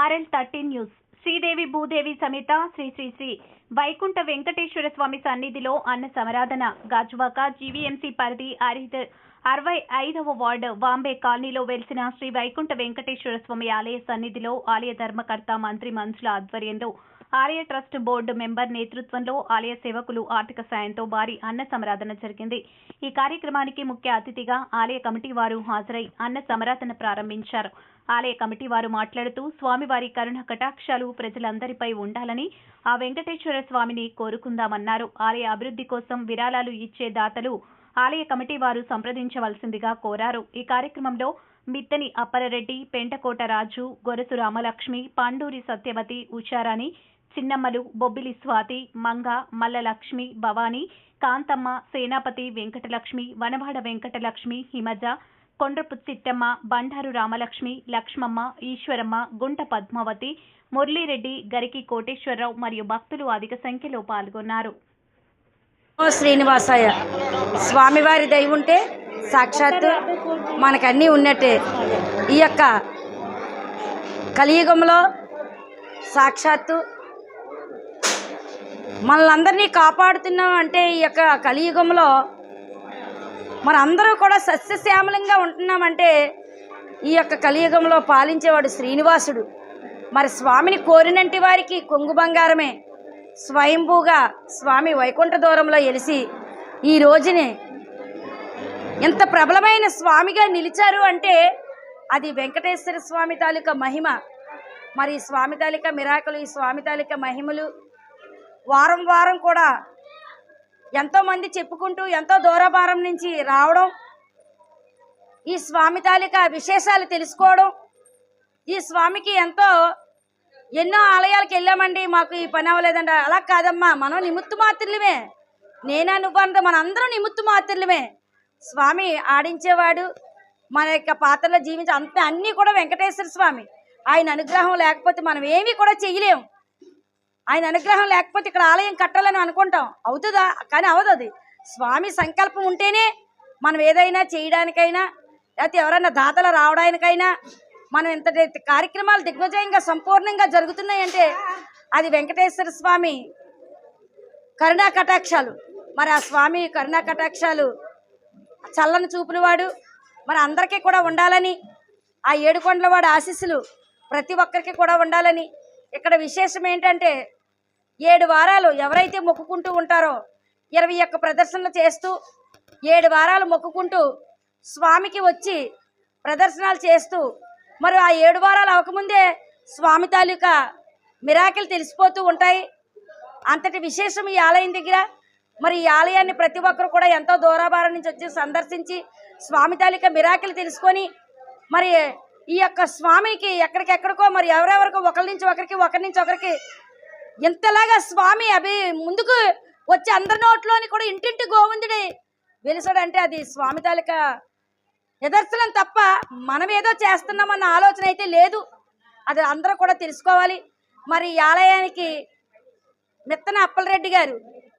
RL thirteen news. Sridevi Bhudevi సమేత శ్రీ శ్రీ శ్రీ వైకుంఠ వెంకటేశ్వర స్వామి సన్నిధిలో అన్న సమరాధన. Gajuwaka GVMC పరిధి అరిహ అరవై ఐదవ వార్డు వాంబే కాలనీలో వెలిసిన శ్రీ వైకుంఠ వెంకటేశ్వర స్వామి ఆలయ సన్నిధిలో ఆలయ ధర్మకర్త మంత్రి మనుషుల ఆధ్వర్యంలో ఆలయ ట్రస్ట్ బోర్డు మెంబర్ నేతృత్వంలో ఆలయ సేవకులు ఆర్థిక సాయంతో భారీ అన్న సమరాధన జరిగింది. ఈ కార్యక్రమానికి ముఖ్య అతిథిగా ఆలయ కమిటీ వారు హాజరై అన్న సమరాధన ప్రారంభించారు. ఆలయ కమిటీ వారు మాట్లాడుతూ స్వామివారి కరుణ కటాక్షాలు ప్రజలందరిపై ఉండాలని ఆ వెంకటేశ్వర స్వామిని కోరుకుందామన్నారు. ఆలయ అభివృద్ధి కోసం విరాళాలు ఇచ్చే దాతలు ఆలయ కమిటీ వారు సంప్రదించవలసిందిగా కోరారు. ఈ కార్యక్రమంలో మిత్తని అప్పలరెడ్డి పెంటకోట రాజు గొరసు రామలక్ష్మి పాండూరి సత్యవతి ఉషారాణి చిన్నమ్మలు బొబ్బిలి స్వాతి మంగ మల్లలక్ష్మి భవానీ కాంతమ్మ సేనాపతి వెంకటలక్ష్మి వనవాడ వెంకటలక్ష్మి హిమజ కొండ్రపు చిట్టమ్మ బండారు రామలక్ష్మి లక్ష్మమ్మ ఈశ్వరమ్మ గుంట పద్మావతి మురళీరెడ్డి గరికి కోటేశ్వరరావు మరియు భక్తులు అధిక సంఖ్యలో పాల్గొన్నారు. ఓ స్వామివారి దయ ఉంటే సాక్షాత్తు మనకన్నీ ఉన్నట్టే. ఈ యొక్క కలియుగంలో సాక్షాత్తు మనల్ని కాపాడుతున్నాం అంటే ఈ యొక్క కలియుగంలో మనందరూ కూడా సస్యశ్యామలంగా ఉంటున్నామంటే ఈ యొక్క కలియుగంలో పాలించేవాడు శ్రీనివాసుడు. మరి స్వామిని కోరినంటి వారికి కొంగు బంగారమే. స్వయంభూగా స్వామి వైకుంఠ దూరంలో ఎలిసి ఈ రోజుని ఎంత ప్రబలమైన స్వామిగా నిలిచారు అంటే అది వెంకటేశ్వర స్వామి తాలూకా మహిమ. మరి స్వామి తాలూకా మిరాకులు ఈ స్వామి తాలూకా మహిమలు వారం వారం కూడా ఎంతోమంది చెప్పుకుంటూ ఎంతో దూరభారం నుంచి రావడం ఈ స్వామి తాలిక విశేషాలు తెలుసుకోవడం ఈ స్వామికి ఎంతో ఎన్నో ఆలయాలకు వెళ్ళామండి మాకు ఈ పని అవ్వలేదండి. అలా కాదమ్మా మనం నిమిత్త మాత్రులమే. నేనా మన మనందరం నిమిత్త మాత్రులమే. స్వామి ఆడించేవాడు మన యొక్క పాత్రలో జీవించే అంత అన్నీ కూడా వెంకటేశ్వర స్వామి. ఆయన అనుగ్రహం లేకపోతే మనం ఏమీ కూడా చెయ్యలేము ఆయన అనుగ్రహం లేకపోతే ఇక్కడ ఆలయం కట్టాలని అనుకుంటాం. అవుతుందా? కానీ అవదు అది. స్వామి సంకల్పం ఉంటేనే మనం ఏదైనా చేయడానికైనా లేకపోతే ఎవరైనా దాతలు రావడానికైనా మనం ఇంత కార్యక్రమాలు దిగ్విజయంగా సంపూర్ణంగా జరుగుతున్నాయంటే అది వెంకటేశ్వర స్వామి కరుణా కటాక్షాలు. మరి ఆ స్వామి కరుణా కటాక్షాలు చల్లని చూపులవాడు మరి అందరికీ కూడా ఉండాలని ఆ ఏడుకొండలవాడ ఆశీస్సులు ప్రతి ఒక్కరికి కూడా ఉండాలని. ఇక్కడ విశేషం ఏంటంటే ఏడు వారాలు ఎవరైతే మొక్కుకుంటూ ఉంటారో ఇరవై ఒక్క ప్రదర్శనలు చేస్తూ ఏడు వారాలు మొక్కుకుంటూ స్వామికి వచ్చి ప్రదర్శనలు చేస్తూ మరి ఆ ఏడు వారాలు అవ్వకముందే స్వామి తాలూకా మిరాకిల్ తెలిసిపోతూ ఉంటాయి. అంతటి విశేషం ఈ ఆలయం దగ్గర. మరి ఈ ఆలయాన్ని ప్రతి ఒక్కరు కూడా ఎంతో దూరాభారం నుంచి వచ్చి సందర్శించి స్వామి తాలూకా మిరాకిల్ తెలుసుకొని మరి ఈ యొక్క స్వామికి ఎక్కడికెక్కడికో మరి ఎవరెవరికో ఒకరి నుంచి ఒకరికి ఒకరి నుంచి ఒకరికి ఇంతలాగా స్వామి అభి ముందుకు వచ్చి అందరి నోట్లోని కూడా ఇంటింటి గోవిందుడి. వెలిసాడంటే అది స్వామి తాలూకా నిదర్శనం తప్ప మనం ఏదో చేస్తున్నామన్న ఆలోచన అయితే లేదు. అది అందరూ కూడా తెలుసుకోవాలి. మరి ఈ ఆలయానికి మిత్తన అప్పలరెడ్డి గారు